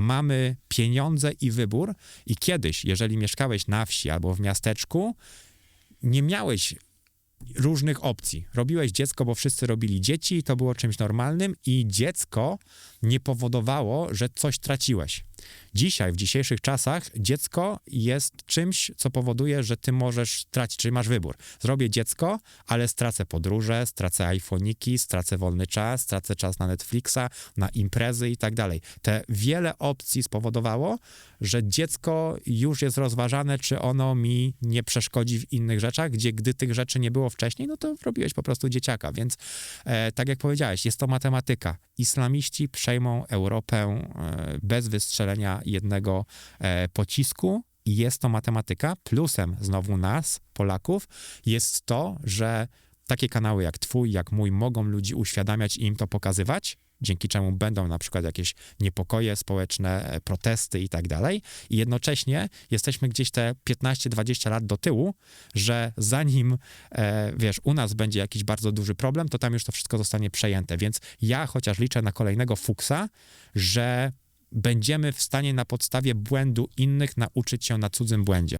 mamy pieniądze i wybór i kiedyś, jeżeli mieszkałeś na wsi albo w miasteczku, nie miałeś różnych opcji. Robiłeś dziecko, bo wszyscy robili dzieci, to było czymś normalnym i dziecko nie powodowało, że coś traciłeś. Dzisiaj, w dzisiejszych czasach, dziecko jest czymś, co powoduje, że ty możesz tracić, czyli masz wybór. Zrobię dziecko, ale stracę podróże, stracę iPhone'iki, stracę wolny czas, stracę czas na Netflixa, na imprezy i tak dalej. Te wiele opcji spowodowało, że dziecko już jest rozważane, czy ono mi nie przeszkodzi w innych rzeczach, gdzie gdy tych rzeczy nie było wcześniej, no to robiłeś po prostu dzieciaka. Więc e, tak jak powiedziałeś, jest to matematyka. Islamiści przejmą Europę e, bez wystrzelenia jednego e, pocisku. I jest to matematyka. Plusem znowu nas, Polaków, jest to, że takie kanały jak twój, jak mój mogą ludzi uświadamiać i im to pokazywać, dzięki czemu będą na przykład jakieś niepokoje społeczne, e, protesty i tak dalej. I jednocześnie jesteśmy gdzieś te 15-20 lat do tyłu, że zanim, e, wiesz, u nas będzie jakiś bardzo duży problem, to tam już to wszystko zostanie przejęte. Więc ja chociaż liczę na kolejnego fuksa, że będziemy w stanie na podstawie błędu innych nauczyć się na cudzym błędzie.